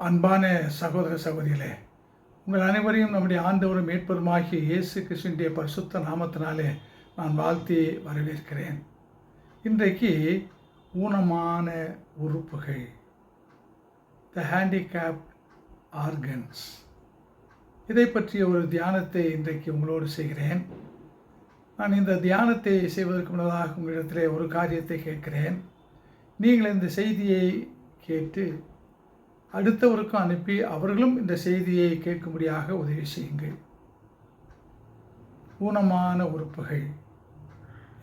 அன்பான சகோதர சகோதரிகளே உங்கள் அனைவரையும் நம்முடைய ஆண்டவரும் மீட்பருமாகிய இயேசு கிருஷ்ணனுடைய பரிசுத்த நாமத்தினாலே நான் வாழ்த்தி வரவேற்கிறேன். இன்றைக்கு ஊனமான உறுப்புகள் த ஹேண்டிகேப் ஆர்கன்ஸ் இதை பற்றிய ஒரு தியானத்தை இன்றைக்கு உங்களோடு செய்கிறேன். நான் இந்த தியானத்தை செய்வதற்கு முன்னதாக உங்களிடத்தில் ஒரு காரியத்தை கேட்கிறேன். நீங்கள் இந்த செய்தியை கேட்டு அடுத்தவருக்கும் அனுப்பி அவர்களும் இந்த செய்தியை கேட்கும்படியாக உதவி செய்யுங்கள். ஊனமான உறுப்புகள்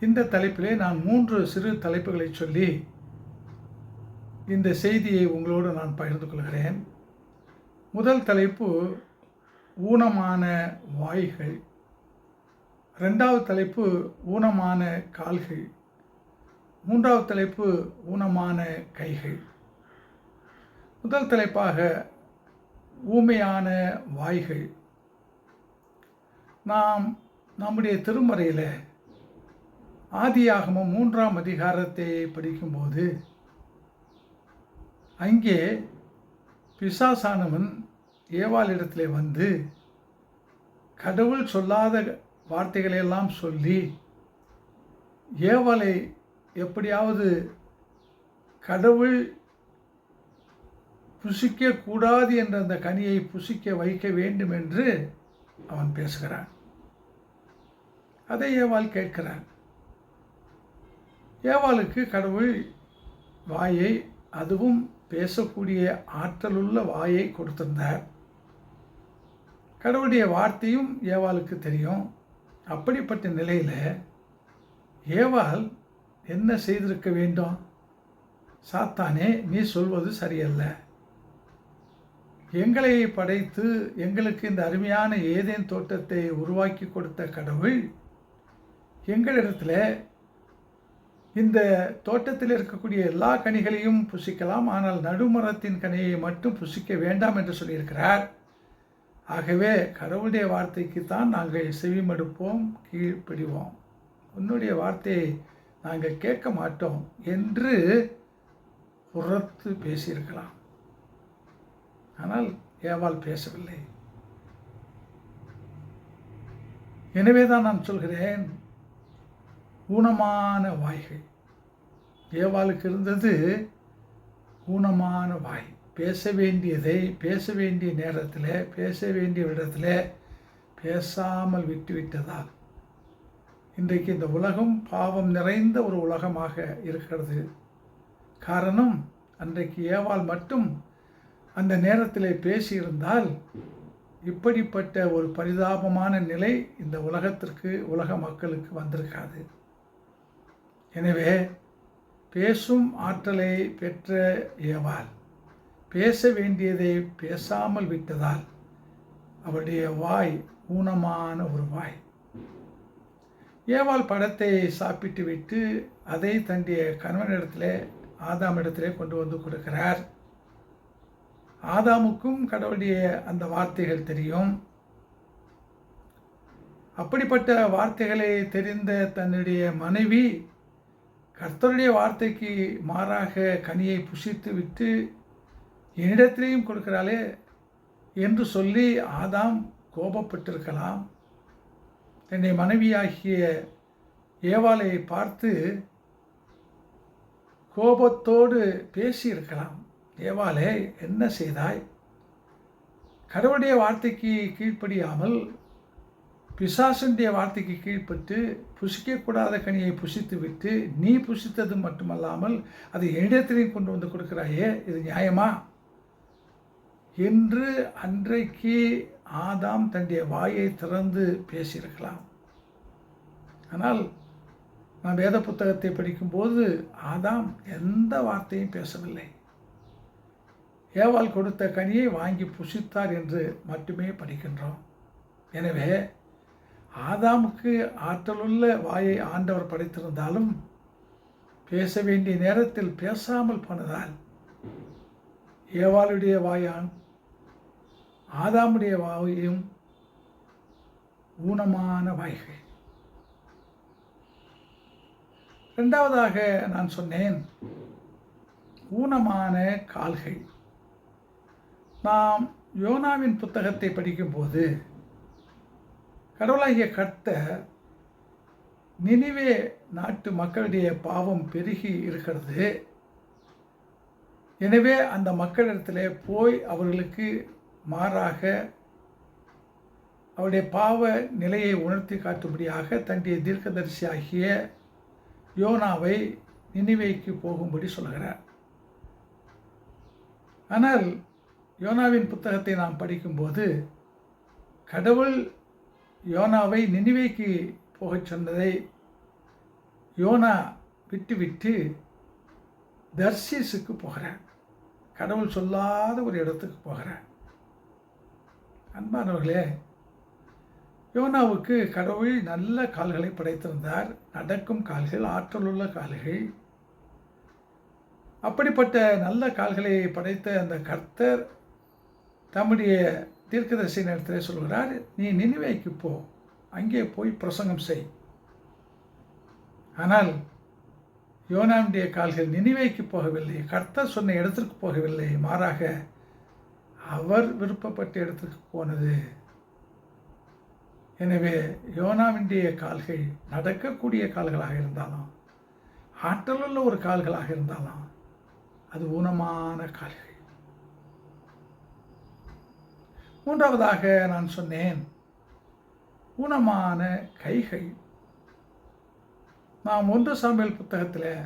இந்த தலைப்பிலே நான் மூன்று சிறு தலைப்புகளை சொல்லி இந்த செய்தியை உங்களோடு நான் பகிர்ந்து கொள்கிறேன். முதல் தலைப்பு ஊனமான வாய்கள். ரெண்டாவது தலைப்பு ஊனமான கால்கள். மூன்றாவது தலைப்பு ஊனமான கைகள். முதல் தலைப்பாக ஊமையான வாய்கள். நாம் நம்முடைய திருமறையில் ஆதியாகமும் மூன்றாம் அதிகாரத்தை படிக்கும்போது அங்கே பிசாசானவன் ஏவாளிடத்தில் வந்து கடவுள் சொல்லாத வார்த்தைகளையெல்லாம் சொல்லி ஏவாளை எப்படியாவது கடவுள் புசிக்க கூடாது என்ற அந்த கனியை புசிக்க வைக்க வேண்டும் என்று அவன் பேசுகிறான். அதை ஏவாள் கேட்கிறான். ஏவாளுக்கு கடவுள் வாயை அதுவும் பேசக்கூடிய ஆற்றலுள்ள வாயை கொடுத்திருந்தார். கடவுளுடைய வார்த்தையும் ஏவாளுக்கு தெரியும். அப்படிப்பட்ட நிலையில் ஏவாள் என்ன செய்திருக்க வேண்டும்? சாத்தானே நீ சொல்வது சரியல்ல. எங்களை படைத்து எங்களுக்கு இந்த அருமையான ஏதேன் தோட்டத்தை உருவாக்கி கொடுத்த கடவுள் எங்களிடத்தில் இந்த தோட்டத்தில் இருக்கக்கூடிய எல்லா கனிகளையும் புசிக்கலாம் ஆனால் நடுமரத்தின் கனியை மட்டும் புசிக்க வேண்டாம் என்று சொல்லியிருக்கிறார். ஆகவே கடவுளுடைய வார்த்தைக்கு தான் நாங்கள் செவிமடுப்போம் கீழ்ப்பிடிவோம். உன்னுடைய வார்த்தையை நாங்கள் கேட்க மாட்டோம் என்று உரத்து பேசியிருக்கலாம். ஆனால் ஏவாள் பேசவில்லை. எனவே தான் நான் சொல்கிறேன் ஊனமான வாய்கள். ஏவாளுக்கு இருந்தது ஊனமான வாய். பேச வேண்டியதை பேச வேண்டிய நேரத்தில் பேச வேண்டிய இடத்துல பேசாமல் விட்டுவிட்டதால் இன்றைக்கு இந்த உலகம் பாவம் நிறைந்த ஒரு உலகமாக இருக்கிறது. காரணம் அன்றைக்கு ஏவாள் மட்டும் அந்த நேரத்தில் பேசியிருந்தால் இப்படிப்பட்ட ஒரு பரிதாபமான நிலை இந்த உலகத்திற்கு உலக மக்களுக்கு வந்திருக்காது. எனவே பேசும் ஆற்றலை பெற்ற ஏவாள் பேச வேண்டியதை பேசாமல் விட்டதால் அவருடைய வாய் ஊனமான ஒரு வாய். ஏவாள் படத்தை சாப்பிட்டு விட்டு அதை தன்னுடைய கணவனிடத்தில் ஆதாம் இடத்திலே கொண்டு வந்து கொடுக்கிறார். ஆதாமுக்கும் கடவுளுடைய அந்த வார்த்தைகள் தெரியும். அப்படிப்பட்ட வார்த்தைகளை தெரிந்த தன்னுடைய மனைவி கர்த்தருடைய வார்த்தைக்கு மாறாக கனியை புசித்து விட்டு என்னிடத்திலையும் கொடுக்கிறாளே என்று சொல்லி ஆதாம் கோபப்பட்டிருக்கலாம். என்னை மனைவியாகிய ஏவாளை பார்த்து கோபத்தோடு பேசியிருக்கலாம். தேவாலே என்ன செய்தாய்? கடவுளுடைய வார்த்தைக்கு கீழ்ப்படியாமல் பிசாசனுடைய வார்த்தைக்கு கீழ்ப்பட்டு புசிக்கக்கூடாத கனியை புசித்து விட்டு நீ புசித்தது மட்டுமல்லாமல் அதை என்னிடத்திலையும் கொண்டு வந்து கொடுக்குறாயே இது நியாயமா? என்று அன்றைக்கு ஆதாம் தன்னுடைய வாயை திறந்து பேசியிருக்கலாம். ஆனால் நான் வேத புத்தகத்தை படிக்கும்போது ஆதாம் எந்த வார்த்தையும் பேசவில்லை. ஏவாள் கொடுத்த கனியை வாங்கி புசித்தார் என்று மட்டுமே படிக்கின்றோம். எனவே ஆதாமுக்கு ஆற்றலுள்ள வாயை ஆண்டவர் படைத்திருந்தாலும் பேச வேண்டிய நேரத்தில் பேசாமல் போனதால் ஏவாளுடைய வாயான் ஆதாமுடைய வாயும் ஊனமான வாய்கள். ரெண்டாவதாக நான் சொன்னேன் ஊனமான கால்கள். நாம் யோனாவின் புத்தகத்தை படிக்கும்போது கடவுளாகிய கர்த்தர் நினிவே நாட்டு மக்களுடைய பாவம் பெருகி இருக்கிறது. எனவே அந்த மக்களிடத்தில் போய் அவர்களுக்கு மாறாக அவருடைய பாவ நிலையை உணர்த்தி காட்டும்படியாக தன்னுடைய தீர்க்கதரிசியாகிய யோனாவை நினைவைக்கு போகும்படி சொல்கிறார். ஆனால் யோனாவின் புத்தகத்தை நாம் படிக்கும்போது கடவுள் யோனாவை நினைவைக்கு போகச் சொன்னதை யோனா விட்டுவிட்டு தர்சிஸுக்கு போகிறார். கடவுள் சொல்லாத ஒரு இடத்துக்கு போகிறார். அன்பானவர்களே யோனாவுக்கு கடவுள் நல்ல கால்களை படைத்திருந்தார். நடக்கும் கால்கள் ஆற்றலுள்ள கால்கள். அப்படிப்பட்ட நல்ல கால்களை படைத்த அந்த கர்த்தர் தம்முடைய தீர்க்கதரிசி நேரத்தில் சொல்கிறார் நீ நினைவைக்கு போ. அங்கே போய் பிரசங்கம் செய். ஆனால் யோனாவுடைய கால்கள் நினைவைக்கு போகவில்லை. கர்த்தர் சொன்ன இடத்திற்கு போகவில்லை. மாறாக அவர் விருப்பப்பட்ட இடத்திற்கு போனது. எனவே யோனாவினுடைய கால்கள் நடக்கக்கூடிய கால்களாக இருந்தாலும் ஆற்றலுள்ள ஒரு கால்களாக இருந்தாலும் அது ஊனமான கால்கள். மூன்றாவதாக நான் சொன்னேன். ஊனமான கைகள். நாம் ஒன்று சமையல் புத்தகத்தில்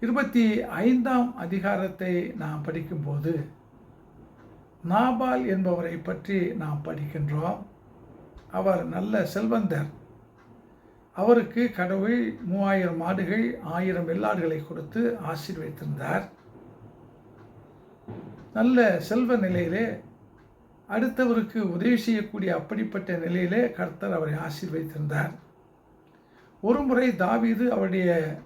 இருபத்தி ஐந்தாம் அதிகாரத்தை நாம் படிக்கும்போது நாபால் என்பவரை பற்றி நாம் படிக்கின்றோம். அவர் நல்ல செல்வந்தர். அவருக்கு கடவுள் மூவாயிரம் ஆடுகள் ஆயிரம் வெள்ளாடுகளை கொடுத்து ஆசீர்வதித்திருந்தார். நல்ல செல்வ நிலையிலே அடுத்தவருக்கு உதவி செய்யக்கூடிய அப்படிப்பட்ட நிலையிலே கர்த்தர் அவரை ஆசீர்வதித்திருந்தார். ஒரு முறை தாவீது அவருடைய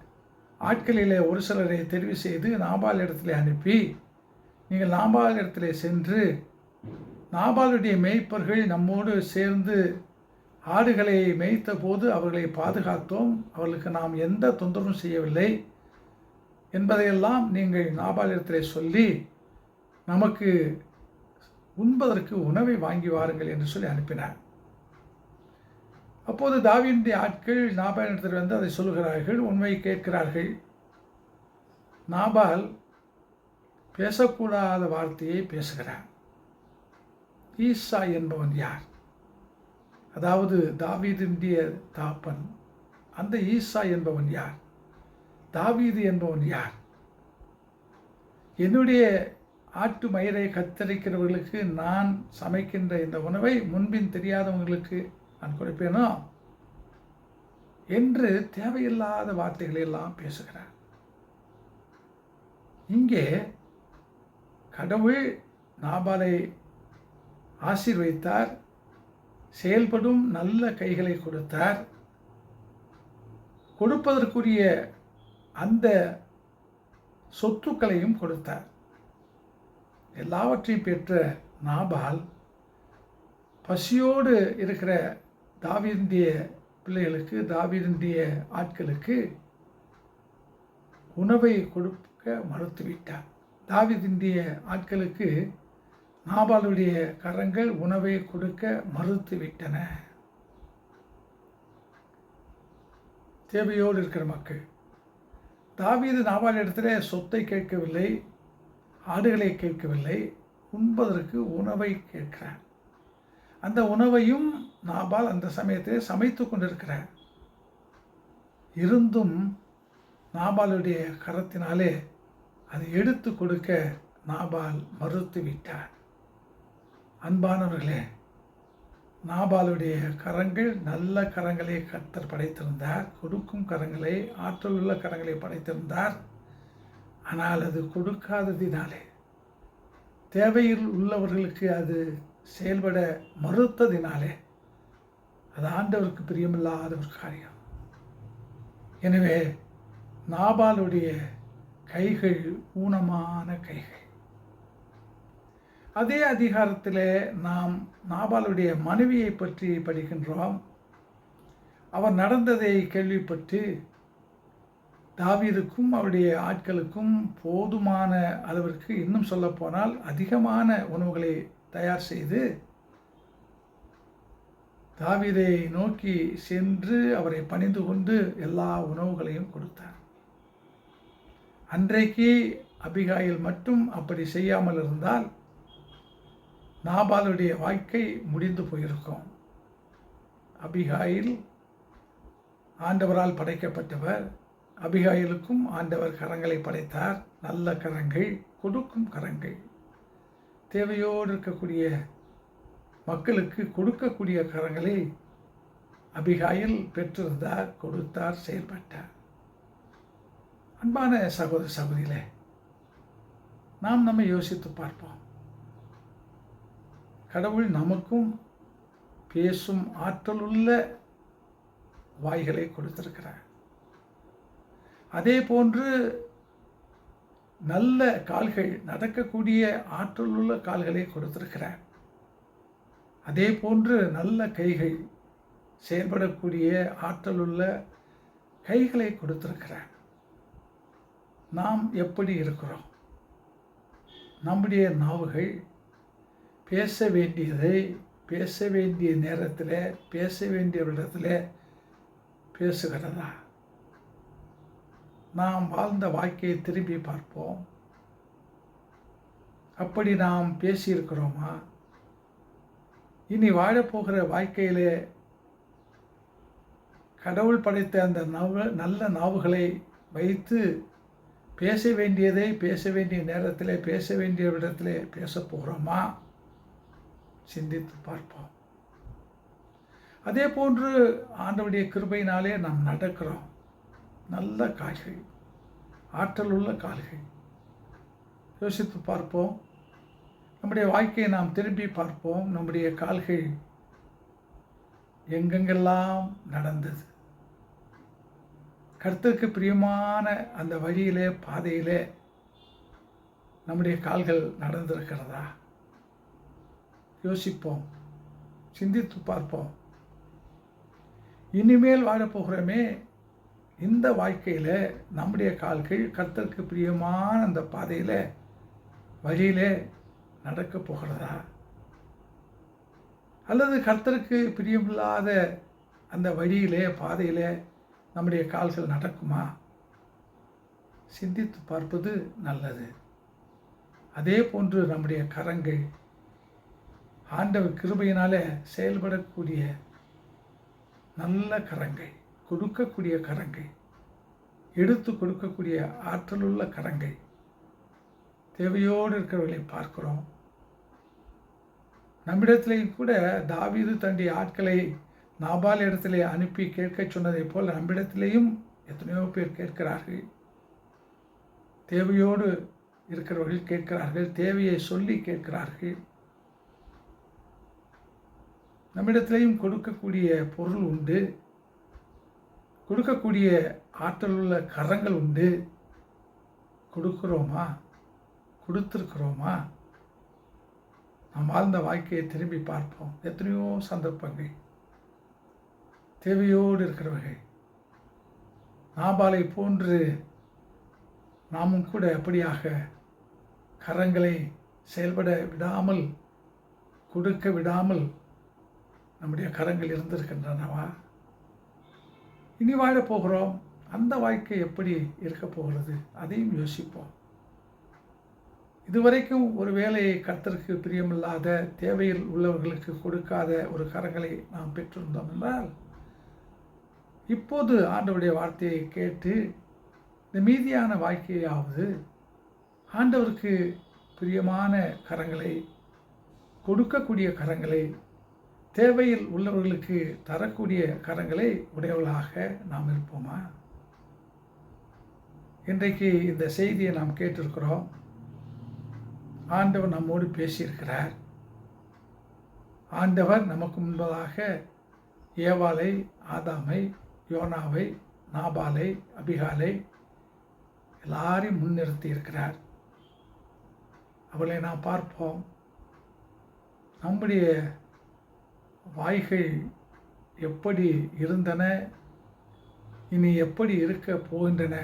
ஆட்களிலே ஒரு சிலரை தெரிவு செய்து நாபால் இடத்துல அனுப்பி நீங்கள் நாபால் இடத்துல சென்று நாபாலுடைய மேய்ப்பர்கள் நம்மோடு சேர்ந்து ஆடுகளை மேய்த்த போது அவர்களை பாதுகாத்தோம். அவர்களுக்கு நாம் எந்த தொந்தரவும் செய்யவில்லை என்பதையெல்லாம் நீங்கள் நாபாலிடத்திலே சொல்லி நமக்கு உண்பதற்கு உணவை வாங்கி வாருங்கள் என்று சொல்லி அனுப்பினார். அப்போது தாவியினுடைய ஆட்கள் நாபாலிடத்தில் வந்து அதை சொல்கிறார்கள் உண்மையை கேட்கிறார்கள். நாபால் பேசக்கூடாத வார்த்தையை பேசுகிறார். ஈசா என்பவன் யார்? அதாவது தாவீதினுடைய தாப்பன். அந்த ஈசா என்பவன் யார்? தாவீது என்பவன் யார்? என்னுடைய ஆட்டு மயிரை கத்தரிக்கிறவர்களுக்கு நான் சமைக்கின்ற இந்த உணவை முன்பின் தெரியாதவங்களுக்கு நான் கொடுப்பேனோ? என்று தேவையில்லாத வார்த்தைகளை எல்லாம் பேசுகிறார். இங்கே கடவுள் நாபாலை ஆசீர்வைத்தார் செயல்படும் நல்ல கைகளை கொடுத்தார். கொடுப்பதற்குரிய அந்த சொத்துக்களையும் கொடுத்தார். எல்லாவற்றையும் பெற்ற நாபால் பசியோடு இருக்கிற தாவீந்திய பிள்ளைகளுக்கு தாவீந்திய ஆட்களுக்கு உணவை கொடுக்க மறுத்துவிட்டார். தாவிதிந்திய ஆட்களுக்கு நாபாலுடைய கரங்கள் உணவை கொடுக்க மறுத்துவிட்டன. தேவையோடு இருக்கிற மக்கள் தாவீது நாபால் இடத்துல சொத்தை கேட்கவில்லை. ஆடுகளை கேட்கவில்லை உண்பதற்கு உணவை கேட்கிறேன். அந்த உணவையும் நாபால் அந்த சமயத்தில் சமைத்து கொண்டிருக்கிறார். இருந்தும் நாபாலுடைய கரத்தினாலே அதை எடுத்து கொடுக்க நாபால் மறுத்து விட்டார் அன்பானவர்களே நாபாலுடைய கரங்கள் நல்ல கரங்களை கத்தர் படைத்திருந்தார் கொடுக்கும் கரங்களை ஆற்றல் உள்ள கரங்களை படைத்திருந்தார். ஆனால் அது கொடுக்காததினாலே. தேவையில் உள்ளவர்களுக்கு அது செயல்பட மறுத்ததினாலே. அது ஆண்டவருக்கு பிரியமில்லாத ஒரு காரியம். எனவே நாபாலுடைய கைகள் ஊனமான கைகள். அதே அதிகாரத்தில் நாம் நாபாலுடைய மனைவியை பற்றி படிக்கின்றோம். அவர் நடந்ததை கேள்விப்பட்டு தாவீதுக்கும் அவருடைய ஆட்களுக்கும் போதுமான அளவிற்கு இன்னும் சொல்லப்போனால் அதிகமான உணவுகளை தயார் செய்து தாவீதை நோக்கி சென்று அவரை பணிந்து கொண்டு எல்லா உணவுகளையும் கொடுத்தார். அன்றைக்கு அபிகாயில் மட்டும் அப்படி செய்யாமல் இருந்தால் நாபாலுடைய வாழ்க்கை முடிந்து போயிருக்கும். அபிகாயில் ஆண்டவரால் படைக்கப்பட்டவர். அபிகாயிலுக்கும் ஆண்டவர் கரங்களை படைத்தார். நல்ல கரங்கள் கொடுக்கும் கரங்கள். தேவையோடு இருக்கக்கூடிய மக்களுக்கு கொடுக்கக்கூடிய கரங்களை அபிகாயில் பெற்றிருந்தார் கொடுத்தார் செயல்பட்டார். அன்பான சகோதர சகோதரிகளே நாம் நம்ம யோசித்து பார்ப்போம். கடவுள் நமக்கும் பேசும் ஆற்றலுள்ள வாய்களை கொடுத்திருக்கிறார். அதே போன்று நல்ல கால்கள் நடக்கக்கூடிய ஆற்றலுள்ள கால்களை கொடுத்திருக்கிறார். அதே போன்று நல்ல கைகள் செயல்படக்கூடிய ஆற்றலுள்ள கைகளை கொடுத்திருக்கிறார். நாம் எப்படி இருக்கிறோம்? நம்முடைய நாவுகள் பேச வேண்டியதை பேச வேண்டிய நேரத்தில் பேச வேண்டிய இடத்துல பேசுகிறதா? நாம் வாழ்ந்த வாழ்க்கையை திரும்பி பார்ப்போம். அப்படி நாம் பேசியிருக்கிறோமா? இனி வாழப்போகிற வாழ்க்கையிலே கடவுள் படைத்த அந்த நவ நல்ல நாவுகளை வைத்து பேச வேண்டியதை பேச வேண்டிய நேரத்தில் பேச வேண்டிய இடத்துல பேச போகிறோமா சிந்தித்து பார்ப்போம். அதே போன்று ஆண்டவுடைய கிருபையினாலே நாம் நடக்கிறோம். நல்ல கால்கள் ஆற்றல் உள்ள கால்கள். யோசித்து பார்ப்போம். நம்முடைய வாழ்க்கையை நாம் திரும்பி பார்ப்போம். நம்முடைய கால்கள் எங்கெங்கெல்லாம் நடந்தது? கருத்துக்கு பிரியமான அந்த வழியிலே பாதையிலே நம்முடைய கால்கள் நடந்திருக்கிறதா? யோசிப்போம். சிந்தித்து பார்ப்போம். இனிமேல் வாழப்போகிறோமே இந்த வாழ்க்கையில் நம்முடைய கால்கள் கர்த்தருக்கு பிரியமான அந்த பாதையில் வழியிலே நடக்க போகிறதா? அல்லது கர்த்தருக்கு பிரியமில்லாத அந்த வழியிலே பாதையில் நம்முடைய கால்கள் நடக்குமா? சிந்தித்து பார்ப்பது நல்லது. அதே போன்று நம்முடைய கரங்கள் ஆண்டவர் கிருபையினால் செயல்படக்கூடிய நல்ல கரங்கள். கொடுக்கக்கூடிய கரங்கை எடுத்து கொடுக்கக்கூடிய ஆற்றலுள்ள கரங்கை தேவையோடு இருக்கிறவர்களை பார்க்கிறோம். நம்மிடத்திலேயும் கூட தாவீது தன்னுடைய ஆட்களை நாபால் இடத்திலே அனுப்பி கேட்க சொன்னதை போல் நம்மிடத்திலேயும் எத்தனையோ பேர் கேட்கிறார்கள். தேவையோடு இருக்கிறவர்கள் கேட்கிறார்கள் தேவையை சொல்லி கேட்கிறார்கள். நம்மிடத்திலையும் கொடுக்கக்கூடிய பொருள் உண்டு. கொடுக்கக்கூடிய ஆற்றல் உள்ள கரங்கள் உண்டு. கொடுக்குறோமா? கொடுத்துருக்குறோமா? நாம் வாழ்ந்த வாழ்க்கையை திரும்பி பார்ப்போம். எத்தனையோ சந்தர்ப்பங்கள். தேவையோடு இருக்கிறவர்கள். நாபாலை போன்று நாமும் கூட அப்படியாக கரங்களை செயல்பட விடாமல் கொடுக்க விடாமல் நம்முடைய கரங்கள் இருந்திருக்கின்றனவா? இனி வாழப் போகிறோம் அந்த வாழ்க்கை எப்படி இருக்க போகிறது? அதையும் யோசிப்போம். இதுவரைக்கும் ஒரு வேலையை கர்த்தருக்கு பிரியமில்லாத தேவையில் உள்ளவர்களுக்கு கொடுக்காத ஒரு கரங்களை நாம் பெற்றிருந்தோம் என்றால் இப்போது ஆண்டவருடைய வார்த்தையை கேட்டு இந்த மீதியான வாழ்க்கையாவது ஆண்டவருக்கு பிரியமான கரங்களை கொடுக்கக்கூடிய கரங்களை தேவையில் உள்ளவர்களுக்கு தரக்கூடிய கரங்களை உடையவர்களாக நாம் இருப்போமா? இன்றைக்கு இந்த செய்தியை நாம் கேட்டிருக்கிறோம். ஆண்டவர் நம்மோடு பேசியிருக்கிறார். ஆண்டவர் நமக்கு முன்பதாக ஏவாலை ஆதாமை யோனாவை நாபாலை அபிகாலை எல்லாரையும் முன்னிறுத்தி இருக்கிறார் அவளை நாம் பார்ப்போம். நம்முடைய வாய்கள் எப்படி இருந்தன இனி எப்படி இருக்க போகின்றன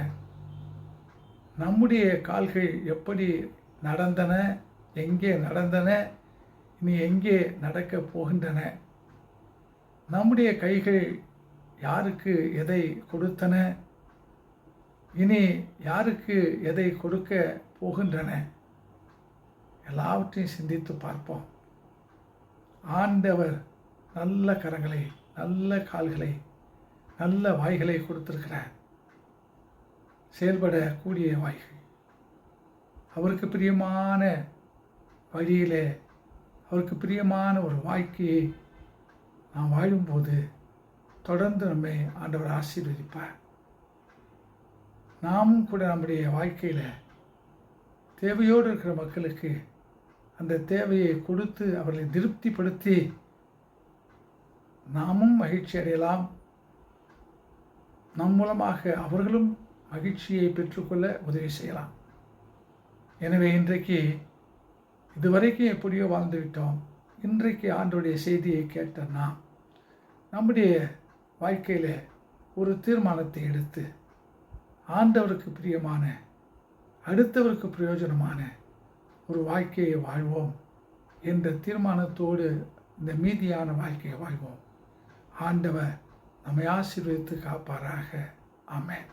நம்முடைய கால்கள் எப்படி நடந்தன எங்கே நடந்தன இனி எங்கே நடக்கப் போகின்றன நம்முடைய கைகள் யாருக்கு எதை கொடுத்தன இனி யாருக்கு எதை கொடுக்க போகின்றன எல்லாவற்றையும் சிந்தித்து பார்ப்போம். ஆண்டவர் நல்ல கரங்களை நல்ல கால்களை நல்ல வாய்களை கொடுத்திருக்கிறார் செயல்படக்கூடிய வாய்கள். அவருக்கு பிரியமான வழியில் அவருக்கு பிரியமான ஒரு வாழ்க்கையை நாம் வாழும்போது தொடர்ந்து நம்மை ஆண்டவர் ஆசீர்வதிப்பார். நாமும் கூட நம்முடைய வாழ்க்கையில் தேவையோடு இருக்கிற மக்களுக்கு அந்த தேவையை கொடுத்து அவர்களை திருப்திப்படுத்தி நாமும் மகிழ்ச்சி அடையலாம். நம் மூலமாக அவர்களும் மகிழ்ச்சியை பெற்றுக்கொள்ள உதவி செய்யலாம். எனவே இன்றைக்கு இதுவரைக்கும் எப்படியோ வாழ்ந்து விட்டோம். இன்றைக்கு ஆண்டுடைய செய்தியை கேட்ட நாம் நம்முடைய வாழ்க்கையில் ஒரு தீர்மானத்தை எடுத்து ஆண்டவருக்கு பிரியமான அடுத்தவருக்கு பிரயோஜனமான ஒரு வாழ்க்கையை வாழ்வோம் என்ற தீர்மானத்தோடு இந்த மீதியான வாழ்க்கையை வாழ்வோம். ஆண்டவர் நம்மை ஆசீர்வதித்து காப்பாராக. ஆமேன்.